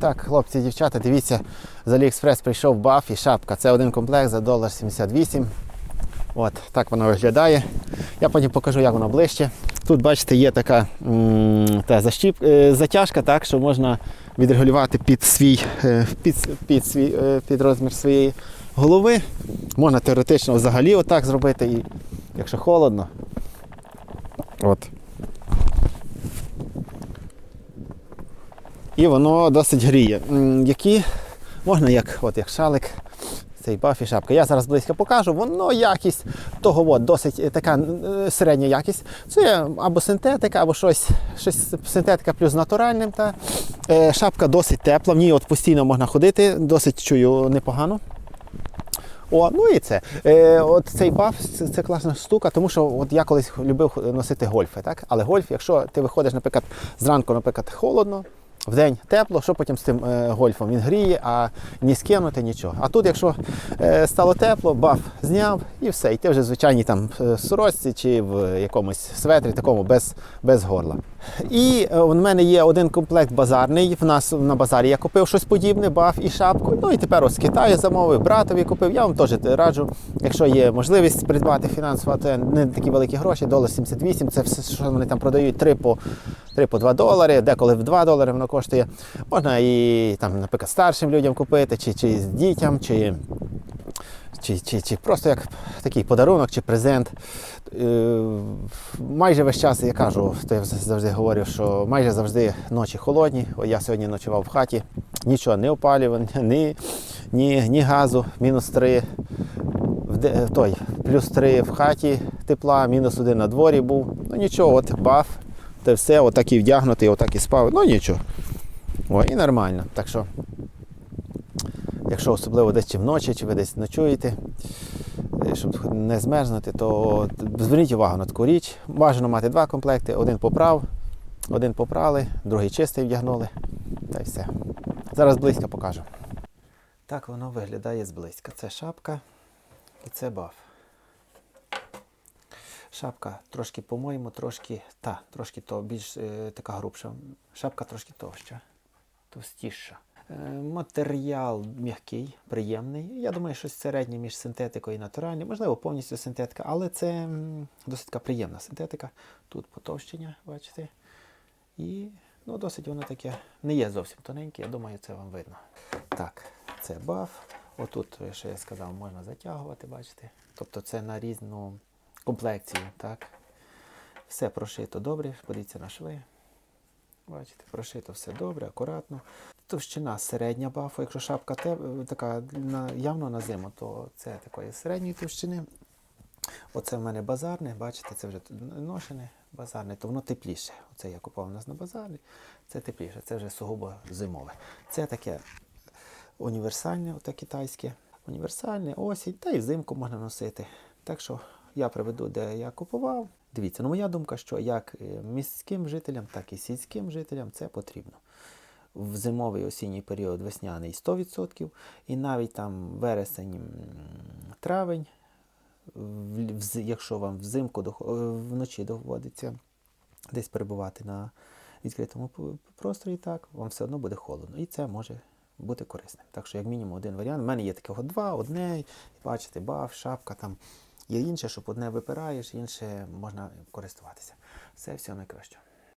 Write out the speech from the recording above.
Так, хлопці дівчата, дивіться, з Аліекспрес прийшов баф і шапка. Це один комплект за долар 78. От, так воно виглядає. Я потім покажу, як воно ближче. Тут, бачите, є така та защіп, е, затяжка, так, що можна відрегулювати під свій, е, під, під, свій, е, під розмір своєї голови. Можна теоретично взагалі отак зробити, і, якщо холодно. От. І воно досить гріє. Які можна як, от, як шалик, цей баф і шапка. Я зараз близько покажу, воно якість того от, досить е, така е, середня якість. Це або синтетика, або щось, щось синтетика плюс натуральним. Та. Е, Шапка досить тепла, в ній от постійно можна ходити, досить чую непогано. О, ну і це. Е, от цей баф це, це класна штука, тому що от я колись любив носити гольфи, так? Але гольф, якщо ти виходиш, наприклад, зранку, наприклад, холодно, вдень тепло, що потім з тим е, гольфом? Він гріє, а ні скинути, нічого. А тут, якщо е, стало тепло, баф зняв і все. І ти вже в звичайній там е, сорочці чи в якомусь светрі, такому без, без горла. І е, в мене є один комплект базарний. В нас на базарі я купив щось подібне, баф і шапку. Ну і тепер ось з Китаю замовив, братові купив. Я вам теж раджу, якщо є можливість придбати фінансово, це не такі великі гроші, долар 78, це все, що вони там продають, 3 по, 3 по 2 долари, деколи в 2 долари воно коштує. Можна і там, наприклад, старшим людям купити, чи, чи з дітям, чи чи, чи, чи просто як такий подарунок чи презент. Е, майже весь час я кажу, то я завжди говорю, що майже завжди ночі холодні. Я сьогодні ночував в хаті, нічого не опалювання, ні, ні, ні газу, мінус 3. В той, плюс 3 в хаті тепла, мінус 1 на дворі був. Ну нічого, от баф, те все, отак і вдягнутий, отак і спав. Ну нічого. О, і нормально. Так що Якщо особливо десь чи вночі, чи ви десь ночуєте, е, щоб не змерзнути, то зверніть увагу на таку річ. Бажано мати два комплекти: один поправ, один попрали, другий чистий вдягнули. Та й все. Зараз близько покажу. Так воно виглядає зблизька. Це шапка і це баф. Шапка трошки, по-моєму, трошки, та, трошки то більш е, така грубша. Шапка трошки товща, товстіша. Е, Матеріал м'який, приємний. Я думаю, щось середнє між синтетикою і натуральним. Можливо, повністю синтетика, але це досить приємна синтетика. Тут потовщення, бачите. І ну, досить воно таке не є зовсім тоненьке, я думаю, це вам видно. Так, це баф. Отут, що я сказав, можна затягувати, бачите. Тобто це на різну комплекцію. так. Все прошито добре, подивіться на шви. Бачите, прошито все добре, акуратно. Товщина середня бафу. Якщо шапка те, така на, явно на зиму, то це такої середньої товщини. Оце в мене базарне, бачите, це вже ношене базарне, то воно тепліше. Оце я купував у нас на базарі, це тепліше, це вже сугубо зимове. Це таке універсальне, оте китайське, універсальне, осінь, та й взимку можна носити. Так що я приведу, де я купував. Дивіться, ну моя думка, що як е, міським жителям, так і сільським жителям це потрібно. В зимовий осінній період весняний 100%, і навіть там вересень, травень, якщо вам взимку е, вночі доводиться десь перебувати на відкритому просторі, так, вам все одно буде холодно. І це може бути корисним. Так що, як мінімум, один варіант. У мене є такого два, одне, бачите, баф, шапка там. Є інше, щоб одне випираєш, інше можна користуватися. Все, всього найкращого.